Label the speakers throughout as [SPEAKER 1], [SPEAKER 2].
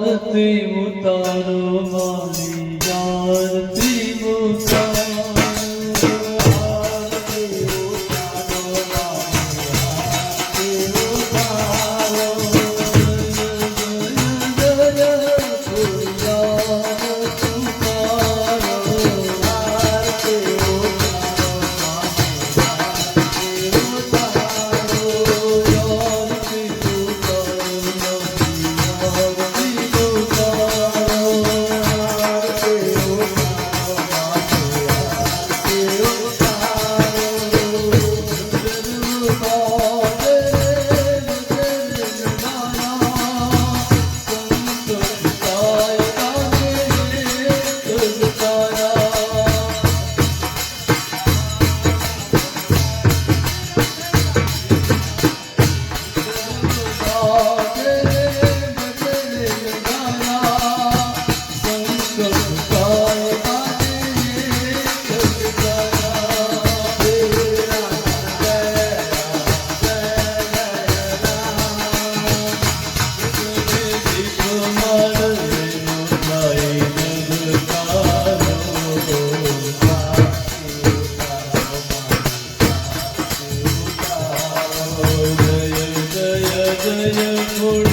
[SPEAKER 1] આરતી ઉતારો મારી. adını vur.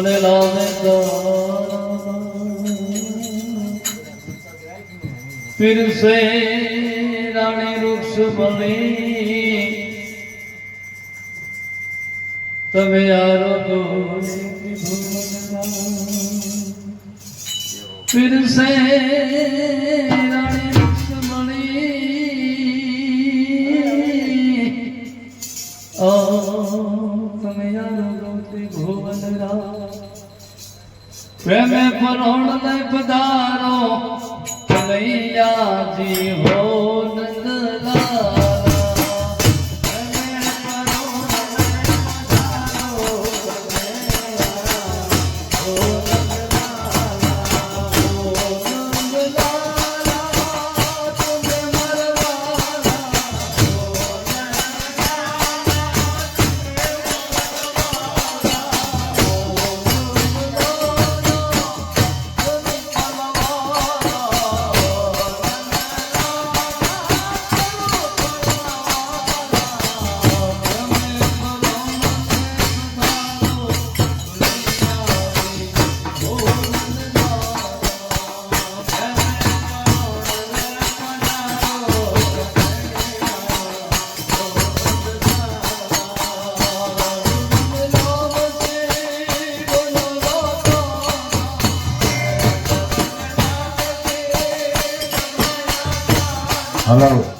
[SPEAKER 1] અને લાવે પીરસે રાણી વૃક્ષ બની તમે આરોગો પીરસે રાણી વૃક્ષ બની ઓ તમે આરોગો ભુવન પ્રેમે પરોણ લય પધારો કનૈયાજી હો. Hello.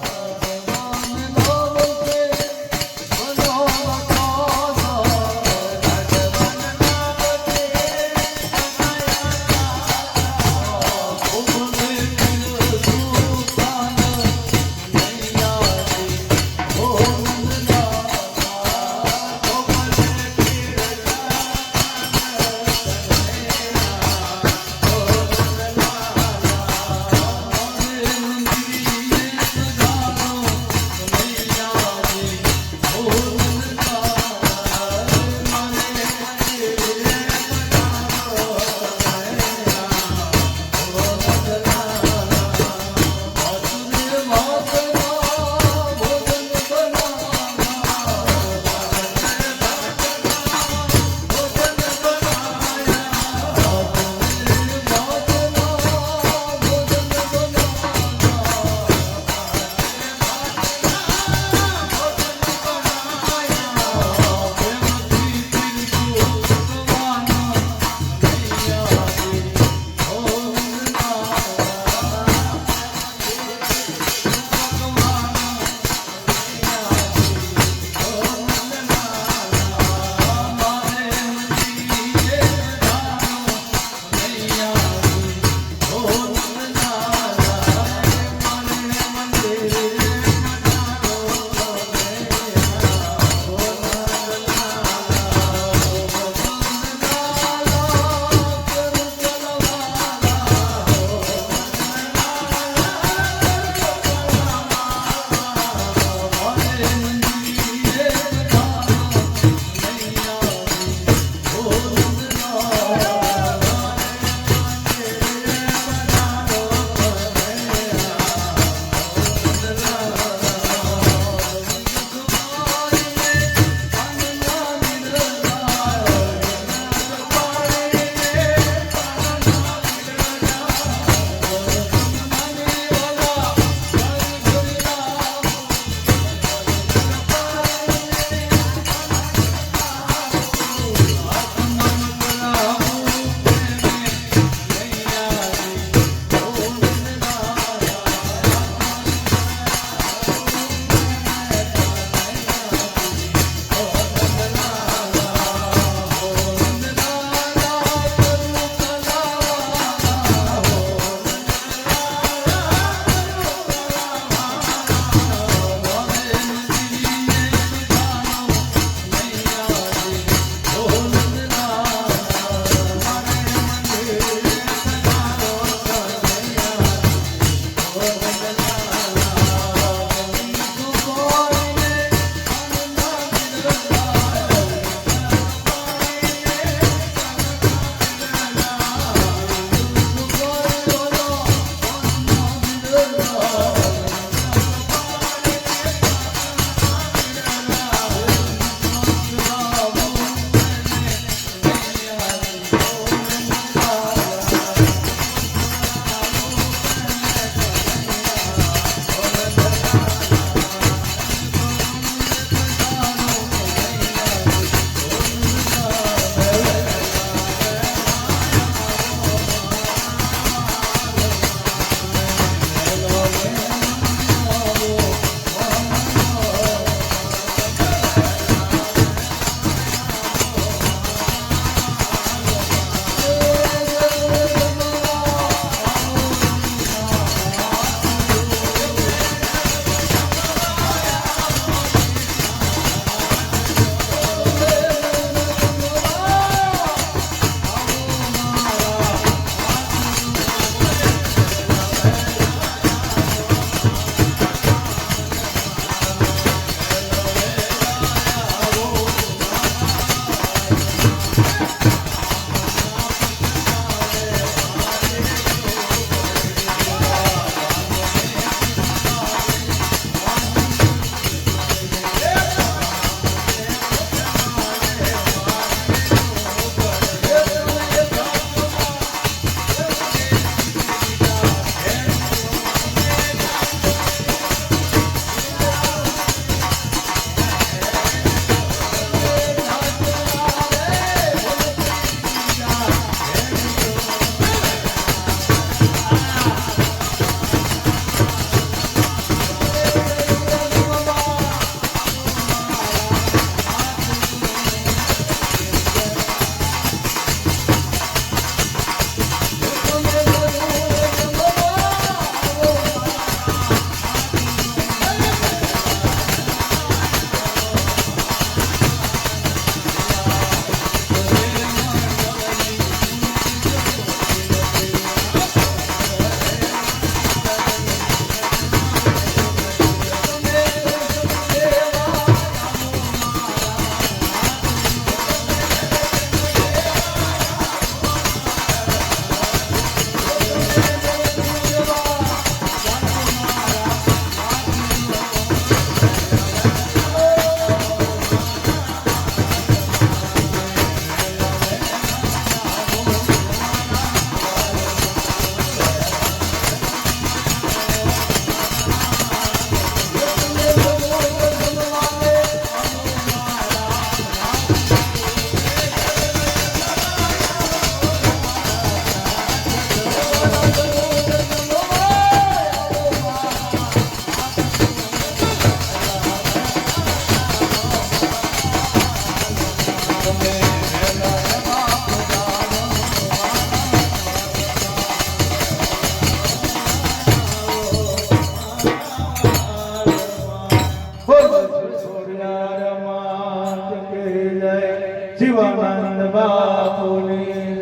[SPEAKER 2] જીવાનંદ
[SPEAKER 1] બાપુની.